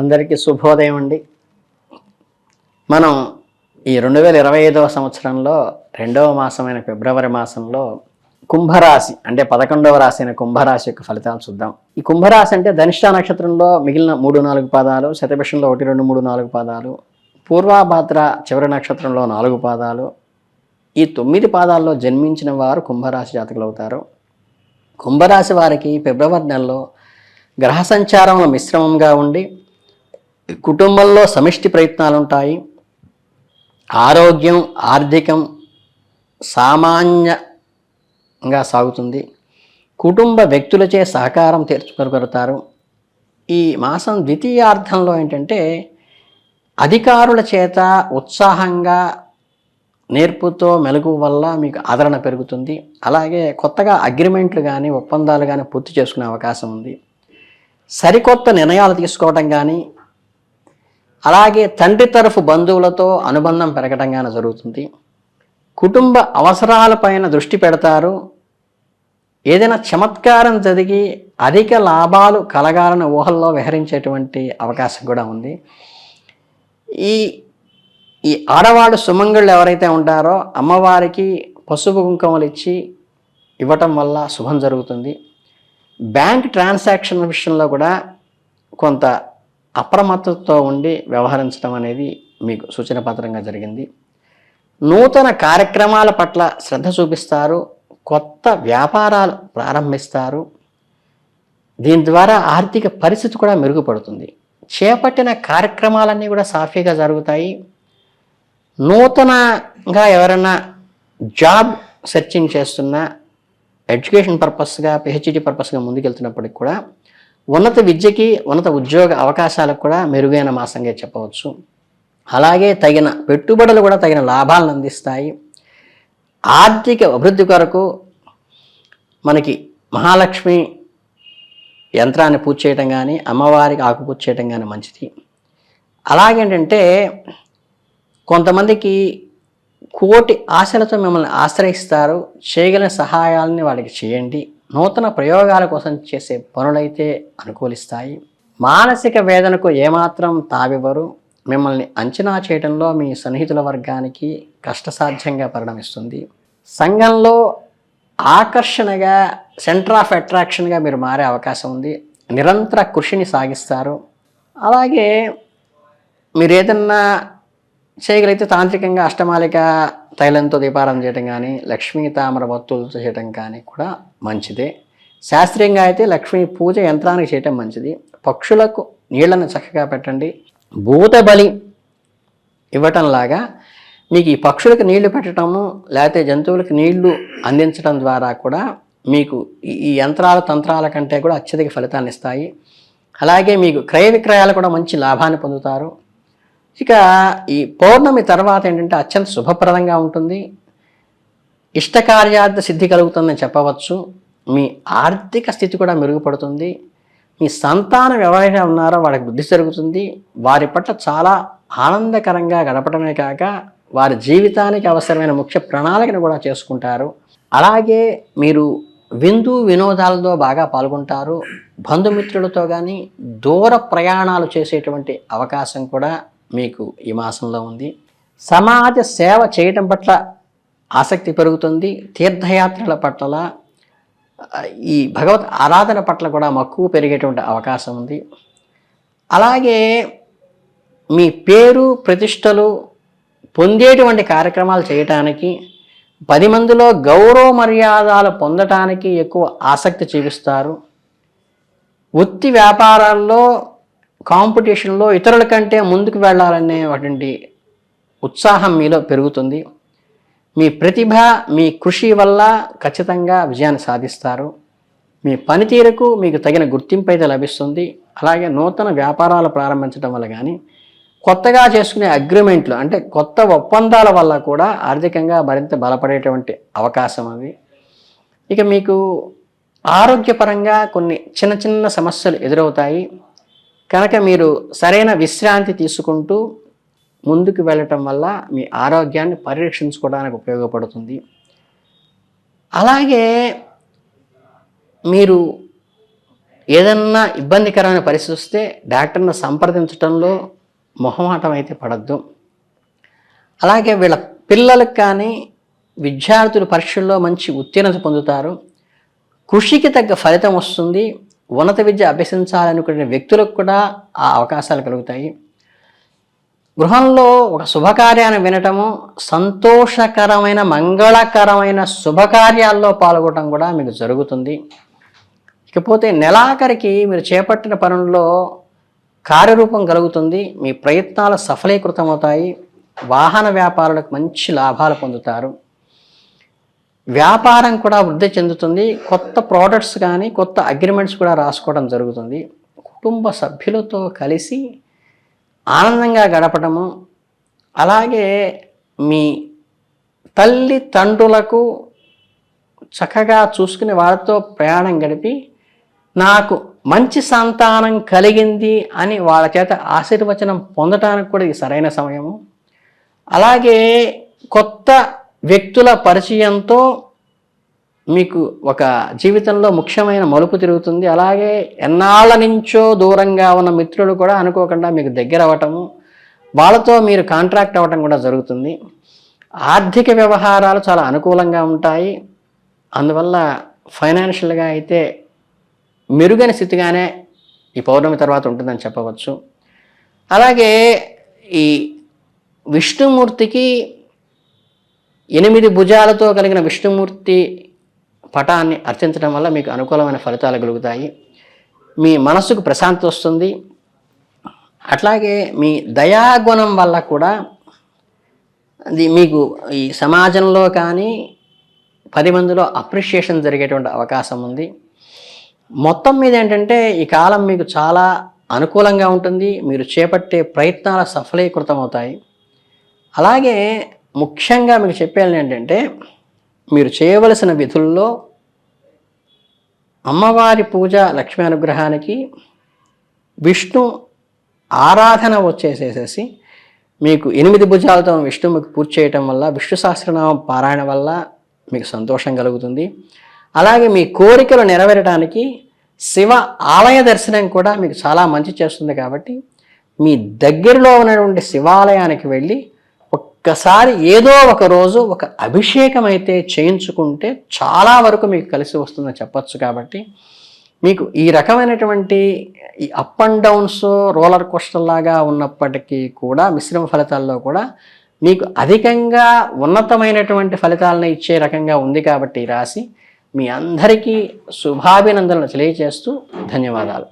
అందరికీ శుభోదయం అండి. మనం ఈ రెండు వేల ఇరవై ఐదవ సంవత్సరంలో రెండవ మాసమైన ఫిబ్రవరి మాసంలో కుంభరాశి అంటే పదకొండవ రాశి అయిన కుంభరాశి యొక్క ఫలితాలు చూద్దాం. ఈ కుంభరాశి అంటే ధనిష్ట నక్షత్రంలో మిగిలిన మూడు నాలుగు పాదాలు శతభిషంలో ఒకటి రెండు మూడు నాలుగు పాదాలు పూర్వాభాద్ర చివరి నక్షత్రంలో నాలుగు పాదాలు. ఈ తొమ్మిది పాదాల్లో జన్మించిన వారు కుంభరాశి జాతకులు అవుతారు. కుంభరాశి వారికి ఫిబ్రవరి నెలలో గ్రహ సంచారంలో మిశ్రమంగా ఉండి కుటుంబంలో సమిష్టి ప్రయత్నాలు ఉంటాయి ఆరోగ్యం ఆర్థికం సామాన్యంగా సాగుతుంది. కుటుంబ వ్యక్తులచే సహకారం తీర్చుకోగలుగుతారు ఈ మాసం ద్వితీయార్థంలో ఏంటంటే అధికారుల చేత ఉత్సాహంగా నేర్పుతో మెలుగు వల్ల మీకు ఆదరణ పెరుగుతుంది. అలాగే కొత్తగా అగ్రిమెంట్లు కానీ ఒప్పందాలు కానీ పూర్తి చేసుకునే అవకాశం ఉంది. సరికొత్త నిర్ణయాలు తీసుకోవడం కానీ అలాగే తండ్రి తరఫు బంధువులతో అనుబంధం పెరగటంగానే జరుగుతుంది. కుటుంబ అవసరాలపైన దృష్టి పెడతారు. ఏదైనా చమత్కారం జరిగి అధిక లాభాలు కలగాలని ఊహల్లో విహరించేటువంటి అవకాశం కూడా ఉంది. ఈ ఈ ఆడవాళ్ళు సుమంగుళ్ళు ఎవరైతే ఉంటారో అమ్మవారికి పసుపు కుంకుమలు ఇచ్చి ఇవ్వటం వల్ల శుభం జరుగుతుంది. బ్యాంక్ ట్రాన్సాక్షన్ విషయంలో కూడా కొంత అప్రమత్తతో ఉండి వ్యవహరించడం అనేది మీకు సూచన పత్రంగా జరిగింది. నూతన కార్యక్రమాల పట్ల శ్రద్ధ చూపిస్తారు. కొత్త వ్యాపారాలు ప్రారంభిస్తారు. దీని ద్వారా ఆర్థిక పరిస్థితి కూడా మెరుగుపడుతుంది. చేపట్టిన కార్యక్రమాలన్నీ కూడా సాఫీగా జరుగుతాయి. నూతనంగా ఎవరైనా జాబ్ సెర్చింగ్ చేస్తున్నా ఎడ్యుకేషన్ పర్పస్గా పిహెచ్డి పర్పస్గా ముందుకెళ్తున్నప్పటికి కూడా ఉన్నత విద్యకి ఉన్నత ఉద్యోగ అవకాశాలకు కూడా మెరుగైన మాసంగా చెప్పవచ్చు. అలాగే తగిన పెట్టుబడులు కూడా తగిన లాభాలను అందిస్తాయి. ఆర్థిక అభివృద్ధి కొరకు మనకి మహాలక్ష్మి యంత్రాన్ని పూజ చేయటం కానీ అమ్మవారికి ఆకు పూజ చేయటం కానీ మంచిది. అలాగేంటంటే కొంతమందికి కోటి ఆశలతో మిమ్మల్ని ఆశ్రయిస్తారు. చేయగలిగిన సహాయాలని వాళ్ళకి చేయండి. నూతన ప్రయోగాల కోసం చేసే పనులైతే అనుకూలిస్తాయి. మానసిక వేదనకు ఏమాత్రం తావివ్వరు. మిమ్మల్ని అంచనా చేయడంలో మీ సన్నిహితుల వర్గానికి కష్టసాధ్యంగా పరిణమిస్తుంది. సంఘంలో ఆకర్షణగా సెంటర్ ఆఫ్ అట్రాక్షన్గా మీరు మారే అవకాశం ఉంది. నిరంతర కృషిని సాగిస్తారు. అలాగే మీరు ఏదన్నా చేయగలిగితే తాంత్రికంగా అష్టమాలిక తైలంతో దీపారం చేయటం కానీ లక్ష్మీ తామర వత్తులతో చేయటం కానీ కూడా మంచిదే. శాస్త్రీయంగా అయితే లక్ష్మీ పూజ యంత్రానికి చేయటం మంచిది. పక్షులకు నీళ్ళను చక్కగా పెట్టండి. భూత బలి ఇవ్వటంలాగా మీకు ఈ పక్షులకు నీళ్ళు పెట్టడము లేకపోతే జంతువులకు నీళ్ళు అందించడం ద్వారా కూడా మీకు ఈ- ఈ యంత్రాల తంత్రాల కంటే కూడా అత్యధిక ఫలితాన్ని ఇస్తాయి. అలాగే మీకు క్రయ విక్రయాలు కూడా మంచి లాభాన్ని పొందుతారు. ఇక ఈ పౌర్ణమి తర్వాత ఏంటంటే అత్యంత శుభప్రదంగా ఉంటుంది. ఇష్టకార్యార్థ సిద్ధి కలుగుతుందని చెప్పవచ్చు. మీ ఆర్థిక స్థితి కూడా మెరుగుపడుతుంది. మీ సంతానం ఎవరైనా ఉన్నారో వాళ్ళకి బుద్ధి జరుగుతుంది. వారి పట్ల చాలా ఆనందకరంగా గడపడమే కాక వారి జీవితానికి అవసరమైన ముఖ్య ప్రణాళికను కూడా చేసుకుంటారు. అలాగే మీరు విందు వినోదాలతో బాగా పాల్గొంటారు. బంధుమిత్రులతో కానీ దూర ప్రయాణాలు చేసేటువంటి అవకాశం కూడా మీకు ఈ మాసంలో ఉంది. సమాజ సేవ చేయటం పట్ల ఆసక్తి పెరుగుతుంది. తీర్థయాత్రల పట్ల ఈ భగవత్ ఆరాధన పట్ల కూడా మక్కువ పెరిగేటువంటి అవకాశం ఉంది. అలాగే మీ పేరు ప్రతిష్టలు పొందేటువంటి కార్యక్రమాలు చేయటానికి పది మందిలో గౌరవ మర్యాదలు పొందటానికి ఎక్కువ ఆసక్తి చూపిస్తారు. వృత్తి వ్యాపారాల్లో కాంపిటీషన్లో ఇతరుల కంటే ముందుకు వెళ్ళాలనేటువంటి ఉత్సాహం మీలో పెరుగుతుంది. మీ ప్రతిభ మీ కృషి వల్ల ఖచ్చితంగా విజయాన్ని సాధిస్తారు. మీ పనితీరుకు మీకు తగిన గుర్తింపు అయితే లభిస్తుంది. అలాగే నూతన వ్యాపారాలు ప్రారంభించడం వల్ల కానీ కొత్తగా చేసుకునే అగ్రిమెంట్లు అంటే కొత్త ఒప్పందాల వల్ల కూడా ఆర్థికంగా మరింత బలపడేటువంటి అవకాశం అది ఇక మీకు ఆరోగ్యపరంగా కొన్ని చిన్న చిన్న సమస్యలు ఎదురవుతాయి. కనుక మీరు సరైన విశ్రాంతి తీసుకుంటూ ముందుకు వెళ్ళటం వల్ల మీ ఆరోగ్యాన్ని పరిరక్షించుకోవడానికి ఉపయోగపడుతుంది. అలాగే మీరు ఏదన్నా ఇబ్బందికరమైన పరిస్థితి వస్తే డాక్టర్ని సంప్రదించడంలో మొహమాటం అయితే పడద్దు. అలాగే వీళ్ళ పిల్లలకు కానీ విద్యార్థులు పరీక్షల్లో మంచి ఉత్తీర్ణత పొందుతారు. కృషికి తగ్గ ఫలితం వస్తుంది. ఉన్నత విద్య అభ్యసించాలనుకునే వ్యక్తులకు కూడా ఆ అవకాశాలు కలుగుతాయి. గృహంలో ఒక శుభకార్యాన్ని వినటము సంతోషకరమైన మంగళకరమైన శుభకార్యాల్లో పాల్గొనడం కూడా మీకు జరుగుతుంది. ఇకపోతే నెలాఖరికి మీరు చేపట్టిన పనుల్లో కార్యరూపం కలుగుతుంది మీ ప్రయత్నాలు సఫలీకృతమవుతాయి వాహన వ్యాపారులకు మంచి లాభాలు పొందుతారు. వ్యాపారం కూడా వృద్ధి చెందుతుంది. కొత్త ప్రోడక్ట్స్ కానీ కొత్త అగ్రిమెంట్స్ కూడా రాసుకోవడం జరుగుతుంది. కుటుంబ సభ్యులతో కలిసి ఆనందంగా గడపడము అలాగే మీ తల్లి తండ్రులకు చక్కగా చూసుకుని వాళ్ళతో ప్రయాణం గడిపి నాకు మంచి సంతానం కలిగింది అని వాళ్ళ చేత ఆశీర్వచనం పొందటానికి కూడా ఇది సరైన సమయము. అలాగే కొత్త వ్యక్తుల పరిచయంతో మీకు ఒక జీవితంలో ముఖ్యమైన మలుపు తిరుగుతుంది. అలాగే ఎన్నాళ్ళ నుంచో దూరంగా ఉన్న మిత్రులు కూడా అనుకోకుండా మీకు దగ్గర అవ్వటము వాళ్ళతో మీరు కాంట్రాక్ట్ అవ్వటం కూడా జరుగుతుంది. ఆర్థిక వ్యవహారాలు చాలా అనుకూలంగా ఉంటాయి. అందువల్ల ఫైనాన్షియల్గా అయితే మెరుగైన స్థితిగానే ఈ పౌర్ణమి తర్వాత ఉంటుందని చెప్పవచ్చు. అలాగే ఈ విష్ణుమూర్తికి ఎనిమిది భుజాలతో కలిగిన విష్ణుమూర్తి పటాన్ని అర్చించడం వల్ల మీకు అనుకూలమైన ఫలితాలు కలుగుతాయి. మీ మనస్సుకు ప్రశాంతి వస్తుంది. అట్లాగే మీ దయాగుణం వల్ల కూడా అది మీకు ఈ సమాజంలో కానీ పది మందిలో అప్రిషియేషన్ జరిగేటువంటి అవకాశం ఉంది. మొత్తం మీద ఏంటంటే ఈ కాలం మీకు చాలా అనుకూలంగా ఉంటుంది. మీరు చేపట్టే ప్రయత్నాలు సఫలీకృతం అవుతాయి అలాగే ముఖ్యంగా మీకు చెప్పేది ఏంటంటే మీరు చేయవలసిన విధుల్లో అమ్మవారి పూజ లక్ష్మీ అనుగ్రహానికి విష్ణు ఆరాధన వచ్చేసేసేసి మీకు ఎనిమిది భుజాలతో విష్ణువుకి పూజ చేయటం వల్ల విష్ణు సహస్రనామం పారాయణ వల్ల మీకు సంతోషం కలుగుతుంది. అలాగే మీ కోరికలు నెరవేరడానికి శివ ఆలయ దర్శనం కూడా మీకు చాలా మంచి చేస్తుంది కాబట్టి మీ దగ్గరలో ఉన్నటువంటి శివాలయానికి వెళ్ళి ఒక్కసారి ఏదో ఒక రోజు ఒక అభిషేకం అయితే చేయించుకుంటే చాలా వరకు మీకు కలిసి వస్తుందని చెప్పచ్చు కాబట్టి మీకు ఈ రకమైనటువంటి ఈ up and downs roller coaster లాగా ఉన్నప్పటికీ కూడా మిశ్రమ ఫలితాల్లో కూడా మీకు అధికంగా ఉన్నతమైనటువంటి ఫలితాలను ఇచ్చే రకంగా ఉంది కాబట్టి రాసి మీ అందరికీ శుభాభినందనలు తెలియజేస్తూ ధన్యవాదాలు.